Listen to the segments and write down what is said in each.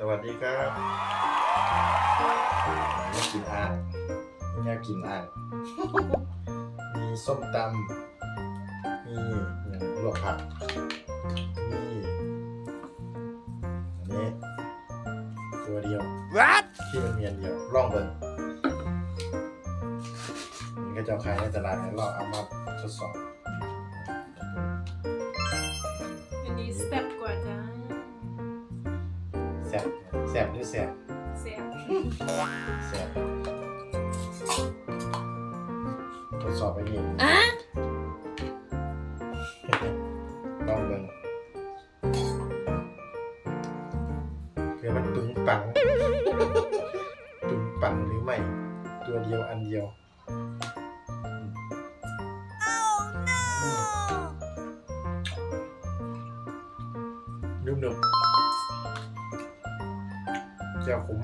สวัสดีครับนี่กินอ่างนี่แนวกินอ่างมีส้มตำมีอย่างลวกผักมีอันนี้ตัวเดียว What ที่มันมีอันเดียวล่องเบิร์นี่ก็จะเอาขายในตลาดให้เราเอามาทดสอบอันนี้สเต็ปกว่าจ้า แสบแสบหรือแสบเสียบแสบทดสอบไปนี่อะลองเบิ่งเพื่อมันปึงปังปึงปังหรือไม่ ตัวเดียวอันเดียว นุ่มๆ เจ้าคุ้ม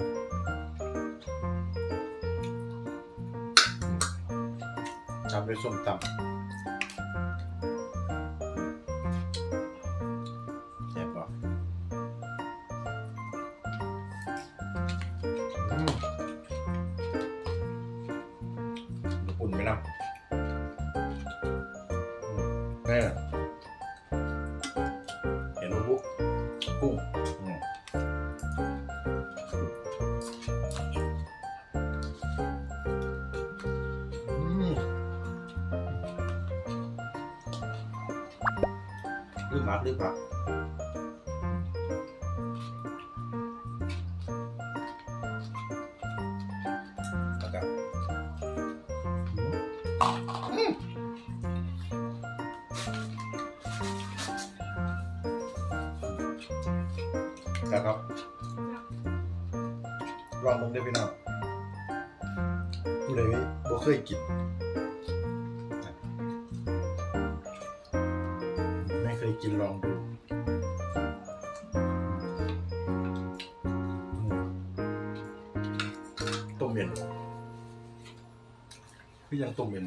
ทำด้วยส้มตำแซ่บปะอืมอุ่นไหมนะอืมแม่เหรือหมักหรือผักแล้วก็อืมนะครับลองมึงได้พี่น้องผู้ใดบ่เคยกิน กินลองดูต้มเย็นคือยังต้มเย็น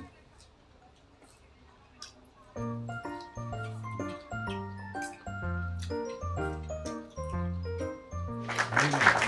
อืม